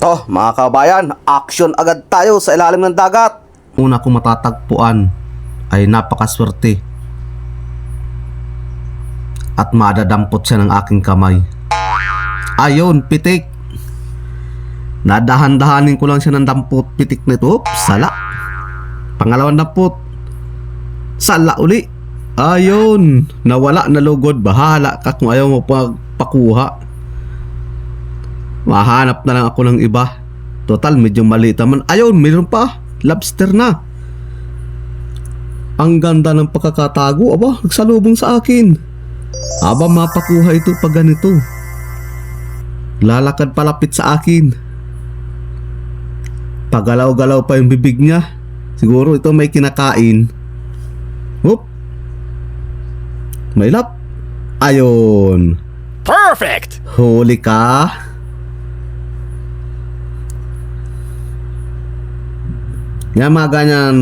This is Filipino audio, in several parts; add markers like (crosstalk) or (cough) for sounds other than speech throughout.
To, mga kabayan, action agad tayo sa ilalim ng dagat. Una kong matatagpuan ay napakaswerte. At madadampot siya ng aking kamay. Ayun, pitik. Nadahan-dahanin ko lang siya ng dampot pitik nito. Oops, sala. Pangalawang dampot. Sala uli. Ayun, nawala na lugod. Bahala ka kung ayaw mo pagpakuha. Mahanap na lang ako ng iba. Total, medyo maliit naman. Ayun, mayroon pa. Lobster na. Ang ganda ng pagkakatago. Aba, nagsalubong sa akin. Aba, mapakuha ito pag ganito. Lalakad palapit sa akin. Pagalaw-galaw pa yung bibig niya. Siguro ito may kinakain. Whoop. May lap. Ayun. Perfect! Huli ka. Yan mga ganyan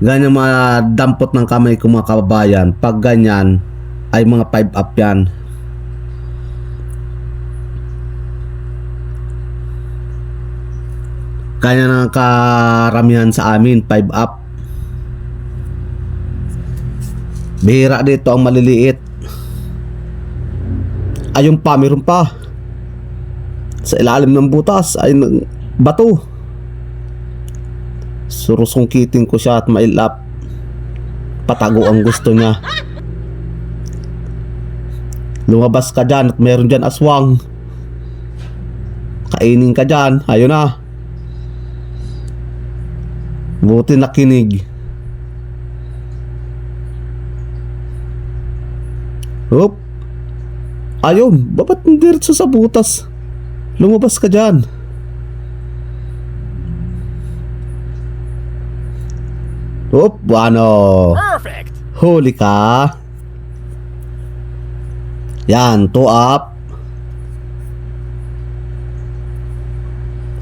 ganyan mga dampot ng kamay ko mga kababayan pag ganyan ay mga 5 up yan. Ganyan ang karamihan sa amin 5 up. Bihira dito ang maliliit. Ayun pa meron pa. Sa ilalim ng butas ay bato surusungkitin ko siya at mailap. Patago ang gusto niya. Lumabas ka dyan at meron dyan aswang. Kainin ka dyan. Ayun na. Buti nakinig. Hop ayun. Babat diretso sa butas. Lumabas ka dyan Hop, ano? Perfect! Huli ka. Yan, two up.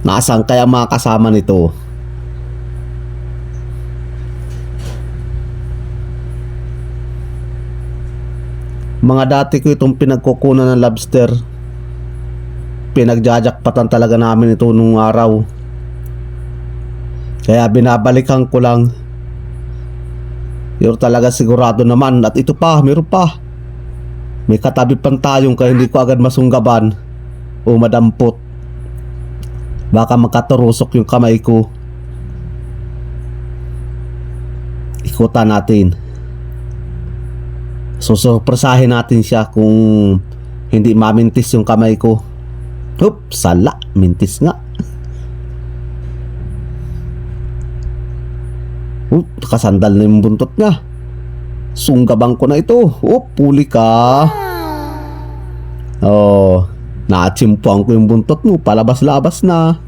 Nasaan kaya mga kasama nito? Mga dati ko itong pinagkukunan ng lobster. Pinagjajakpatan talaga namin ito nung araw. Kaya binabalikan ko lang. Yun talaga sigurado naman at ito pa, meron pa. May katabi pang tayong kaya hindi ko agad masunggaban o madampot. Baka magkaturusok yung kamay ko. Ikutan natin. Susurpresahin natin siya kung hindi mamintis yung kamay ko. Hup, sala, mintis nga. Hup, nakasandal na yung buntot niya. Sunggabang ko na ito. Hup, puli ka. Oh, naatsimpuan ko yung buntot mo. Palabas-labas na.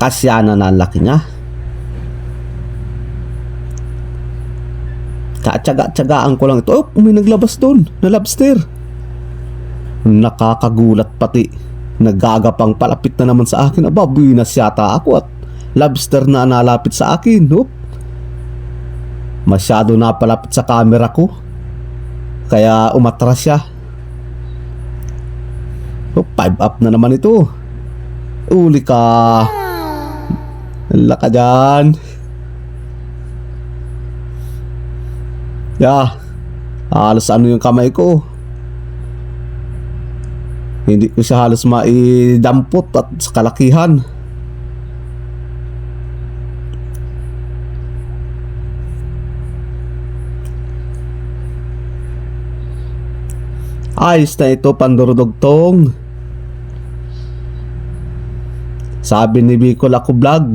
Kasyana na ang laki niya. Katsaga-tsagaan ko lang ito. Oh, may naglabas doon na lobster. Nakakagulat pati. Nagagapang palapit na naman sa akin. Aba, buwinas yata ako at lobster na nalapit sa akin. Oop. Masyado na palapit sa camera ko. Kaya umatras siya. Oh, five up na naman ito. Uli ka. Hala ka dyan. Yeah. Halos ano yung kamay ko. Hindi ko siya halos maidampot at sa kalakihan. Ayos na ito pandurudugtong. Sabi ni Bicol ako vlog.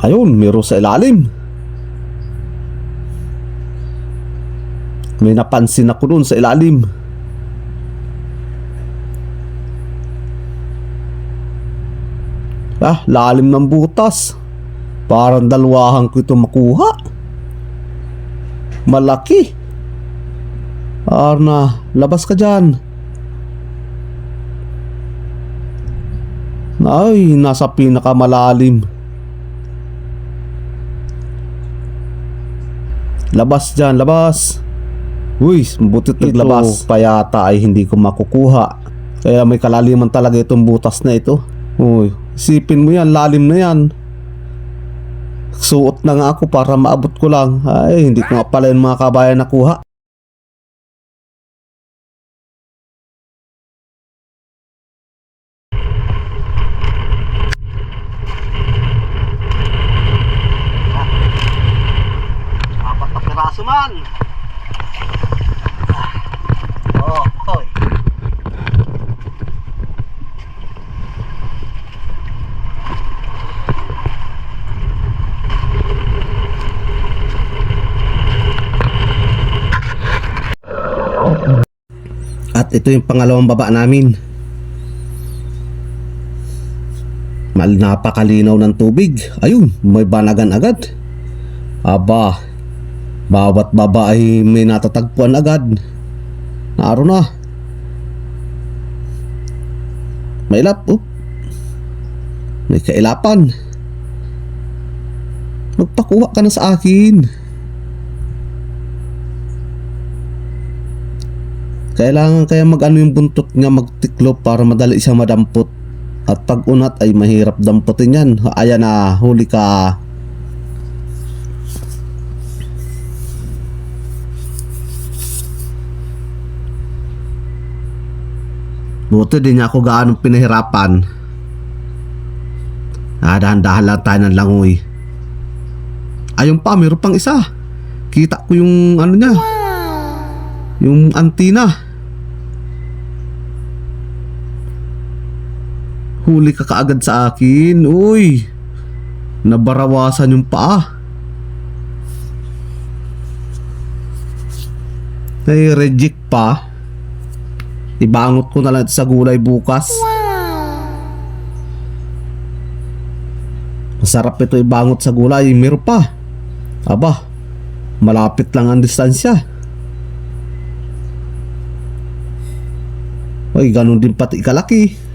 Ayun, meron sa ilalim. May napansin ako doon sa ilalim. Ah, lalim ng butas. Parang dalwahan ko ito makuha. Malaki. Arna, labas ka dyan. Ay, nasa pinakamalalim. Labas dyan, labas. Uy, butit naglabas. pa yata ay hindi ko makukuha. Kaya may kalaliman talaga itong butas na ito. Uy, isipin mo yan, lalim na yan. Suot na nga ako para maabot ko lang. Ay, hindi ko nga pala yung mga kabayan nakuha. Apat na piraso man. Oh, hoy. At ito yung pangalawang baba namin. Mal napakalinaw ng tubig. Ayun, may banagan agad. Aba, bawat baba ay may natatagpuan agad. Naaro na. May ilap, oh. May kailapan. Magpakuha ka na sa akin. Kailangan kaya mag-ano yung buntot nga magtiklop para madali siya madampot. At pag unat ay mahirap damputin yan. Ayan na, huli ka. Buti din niya ako gaano pinahirapan. Ah, dahan-dahan lang tayo ng langoy. Ayun pa, meron pang isa. Kita ko yung ano niya. Yung antina. Huli ka kaagad sa akin. Uy. Nabarawasan yung paa. Ay, reject pa. Ibangot ko na lang sa gulay bukas. Masarap ito ibangot sa gulay. Meron pa. Aba, malapit lang ang distansya. Ay, ganun din pati kalaki.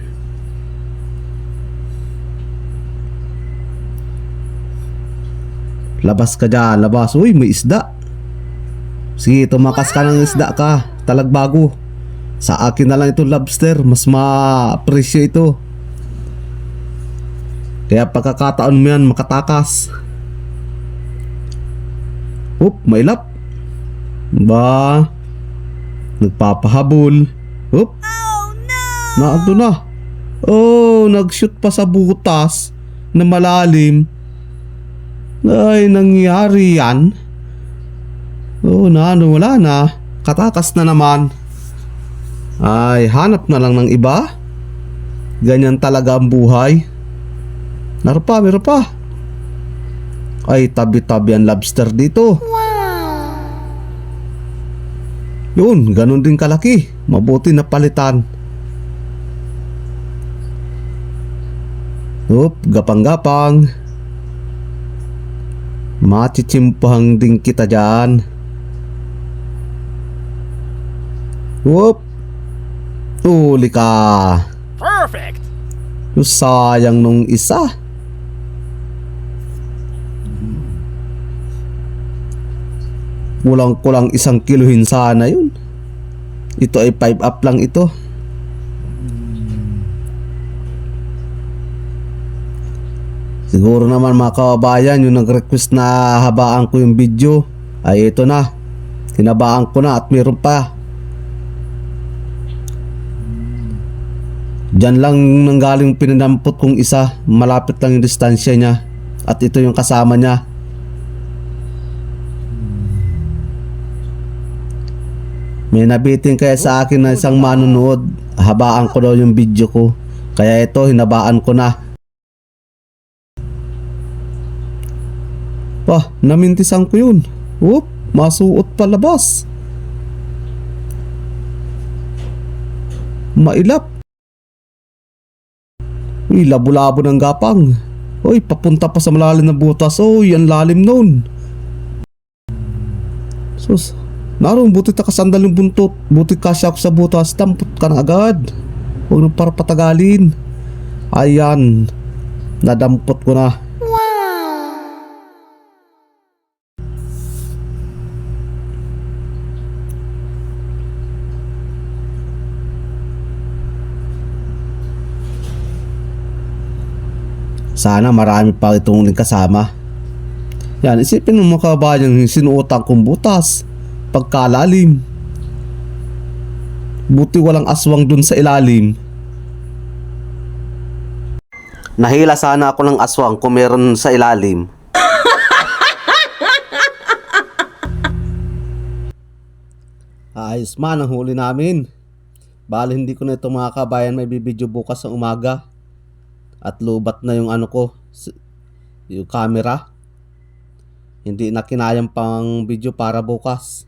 Labas ka dyan, labas. Uy, may isda. Sige, tumakas ka ng isda ka. Talagbago. Sa akin na lang itong lobster. Mas ma-presyo ito. Kaya pagkakataon mo yan, makatakas. Oop, may lap. Ba? Nagpapahabol. Oop. Na ando na. Oh, nag-shoot pa sa butas na malalim. Ay, nangyari yan. Oh, na ano, wala na. Katakas na naman. Ay, hanap na lang ng iba. Ganyan talaga ang buhay. Meron pa, meron pa. Ay, tabi-tabi ang lobster dito. Yun, ganun din kalaki. Mabuti na palitan. Oop, gapang-gapang. Machichimpahang din kita dyan. Oop. Huli ka. Perfect! Sayang nung isa. Kulang-kulang isang kiluhin sana yun. Ito ay 5 up lang ito. Siguro naman mga kababayan yung nag-request na habaan ko yung video ay ito na. Hinabaan ko na at meron pa. Diyan lang nanggaling pinanampot kong isa. Malapit lang yung distansya niya. At ito yung kasama niya. May nabitin kaya sa akin na isang manunood. Habaan ko daw yung video ko. Kaya ito, hinabaan ko na. Pa, namintisan ko yun. Whoop, masuot palabas. Mailap. Uy, labo-labo ng gapang. Uy, papunta pa sa malalim na butas. Uy, ang lalim nun. Sus, naroon, buti na kasandal yung buntot. Buti kasya ako sa butas. Dampot ka na agad. Huwag nang para patagalin. Ayan. Nadampot ko na. Sana marami pa itong kasama. Yan, isipin mo mga kabayan yung sinuotang kong butas. Pagkalalim. Buti walang aswang dun sa ilalim. Nahila sana ako ng aswang kung meron sa ilalim. (laughs) Ayos man ang huli namin. Bali hindi ko na ito mga kabayan may bibidyo bukas sa umaga. At lubat na yung ano ko, yung camera. Hindi na kinayang pang video para bukas.